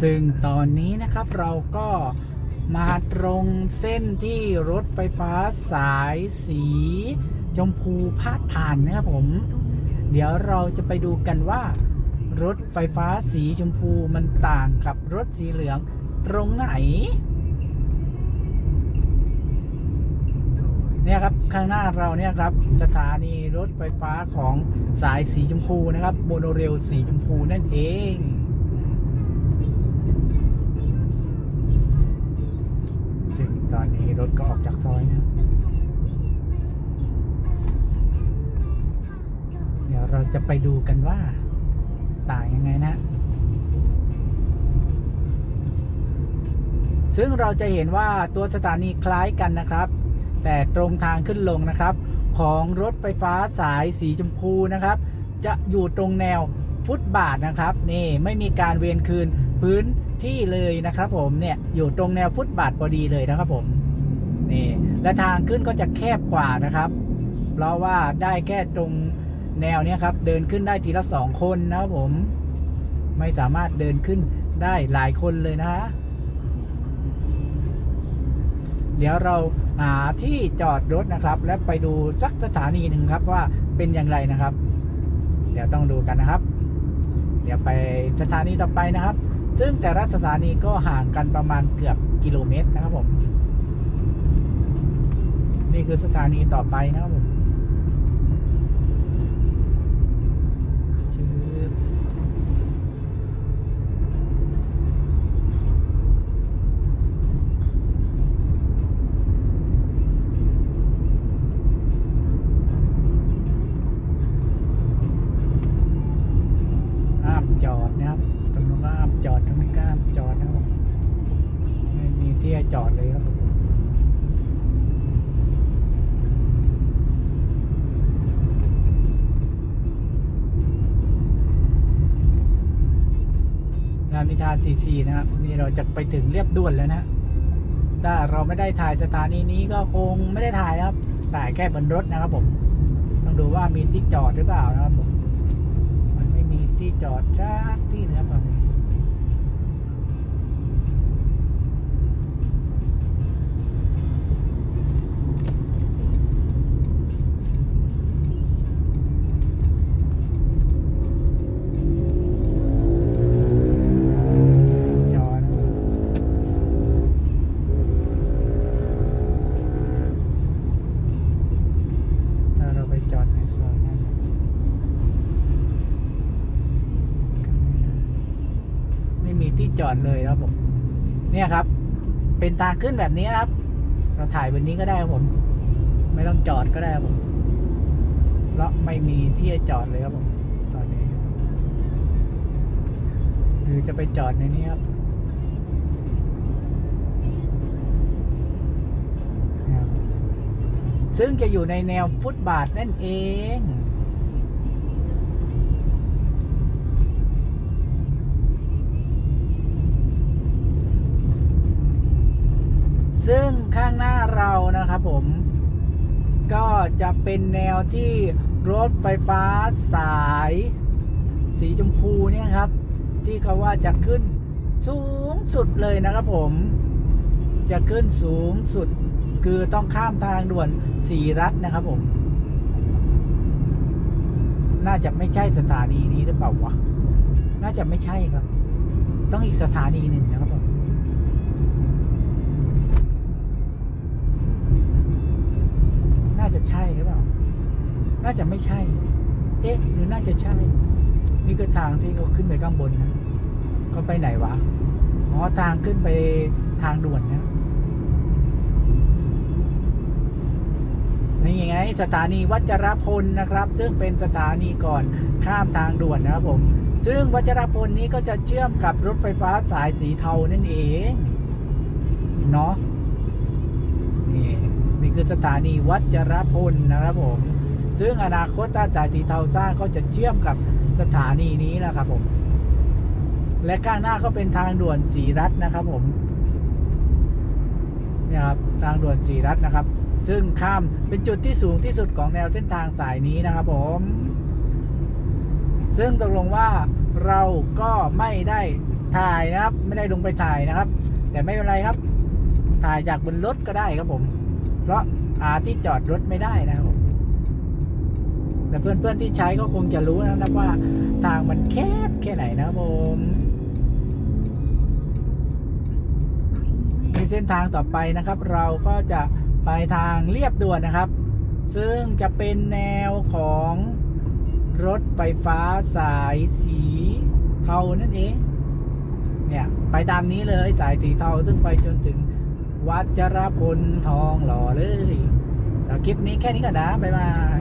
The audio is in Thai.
ซึ่งตอนนี้นะครับเราก็มาตรงเส้นที่รถไฟฟ้าสายสีชมพูพาดผ่านนะครับผม เดี๋ยวเราจะไปดูกันว่า รถไฟฟ้าสีชมพูมันต่างกับรถสีเหลืองตรงไหน เนี่ยครับข้างหน้าเราเนี่ยครับสถานีรถไฟฟ้าของสายสีชมพูนะครับโมโนเรลสีชมพูนั่นเอง ตอนนี้รถก็ออกจากซอยนะครับเดี๋ยวเราจะไปดูกันว่า ต่างยังไงนะ ซึ่งเราจะเห็นว่าตัวสถานีคล้ายกันนะครับ แต่ตรงทางขึ้นลงนะครับ ของรถไฟฟ้าสายสีชมพูนะครับ จะอยู่ตรงแนวฟุตบาทนะครับ นี่ไม่มีการเวียนคืน พื้นที่เลยนะครับผมเนี่ยอยู่ตรงแนวฟุตบาทพอดีเลยนะครับผมนี่และทางขึ้นก็จะแคบกว่านะครับ เพราะว่าได้แค่ตรงแนวเนี้ยครับ เดินขึ้นได้ทีละสองคนนะครับผม ไม่สามารถเดินขึ้นได้หลายคนเลยนะฮะเดี๋ยวเราหาที่จอดรถนะครับ และไปดูสักสถานีหนึ่งครับว่าเป็นอย่างไรนะครับ เดี๋ยวต้องดูกันนะครับ เดี๋ยวไปสถานีต่อไปนะครับ ซึ่งแต่ละสถานีก็ห่างกันประมาณเกือบกิโลเมตรนะครับผม นี่คือสถานีต่อไปนะครับผม จอดตรงนี้ก็ห้าจอดนะครับไม่มีที่ให้จอดเลยครับผมงานมิทาซีซีนะครับ นี่เราจะไปถึงเรียบด่วนแล้วนะถ้าเราไม่ได้ถ่ายสถานีนี้ก็คงไม่ได้ถ่ายครับถ่ายแค่บนรถนะครับผมต้องดูว่ามีที่จอดหรือเปล่านะครับผมมันไม่มีที่จอดสักที่นะครับตอนนี้ จอดเลยนะครับผม เนี่ยครับ เป็นทางขึ้นแบบนี้นะครับ เราถ่ายบนนี้ก็ได้ครับผม ไม่ต้องจอดก็ได้ครับผมเพราะไม่มีที่ให้จอดเลยครับผมตอนนี้หรือจะไปจอดในนี้ครับซึ่งจะอยู่ในแนวฟุตบาทนั่นเอง ซึ่งข้างหน้าเรานะครับผม ก็จะเป็นแนวที่รถไฟฟ้าสาย สีชมพูเนี่ยครับ ที่เขาว่าจะขึ้นสูงสุดเลยนะครับผม จะขึ้นสูงสุดคือต้องข้ามทางด่วนสีรัฐนะครับผม น่าจะไม่ใช่สถานีนี้หรือเปล่าวะ น่าจะไม่ใช่ครับ ต้องอีกสถานีหนึ่งนะ น่าจะไม่ใช่ เอ๊ะ หรือน่าจะใช่ นี่ก็ทางที่เขาขึ้นไปข้างบนนะเขาไปไหนวะอ๋อทางขึ้นไปทางด่วนนะนี่ไง สถานีวัชรพลนะครับ ซึ่งเป็นสถานีก่อนข้ามทางด่วนนะครับผม ซึ่งวัชรพลนี้ก็จะเชื่อมกับรถไฟฟ้าสายสีเทานั่นเอง เนาะนี่นี่คือสถานีวัชรพลนะครับผม ซึ่งอนาคตถ้าจ่ายสีเทาสร้างก็จะเชื่อมกับสถานีนี้นะครับผม และข้างหน้าก็เป็นทางด่วนสีรัฐนะครับผมเนี่ยครับทางด่วนสีรัฐนะครับ ซึ่งข้ามเป็นจุดที่สูงที่สุดของแนวเส้นทางสายนี้นะครับผม ซึ่งตกลงว่าเราก็ไม่ได้ถ่ายนะครับ ไม่ได้ลงไปถ่ายนะครับ แต่ไม่เป็นไรครับ ถ่ายจากบนรถก็ได้ครับผม เพราะหาที่จอดรถไม่ได้นะครับผม แต่เพื่อนๆที่ใช้ก็คงจะรู้นะครับว่าทางมันแคบแค่ไหนนะผมในเส้นทางต่อไปนะครับ เราก็จะไปทางเรียบด่วนนะครับ ซึ่งจะเป็นแนวของรถไฟฟ้าสายสีเทานั่นเองเนี่ยไปตามนี้เลยสายสีเทาซึ่งไปจนถึงวัดจรพลทองหล่อเลยแล้วคลิปนี้แค่นี้ก่อนนะ บ๊ายบาย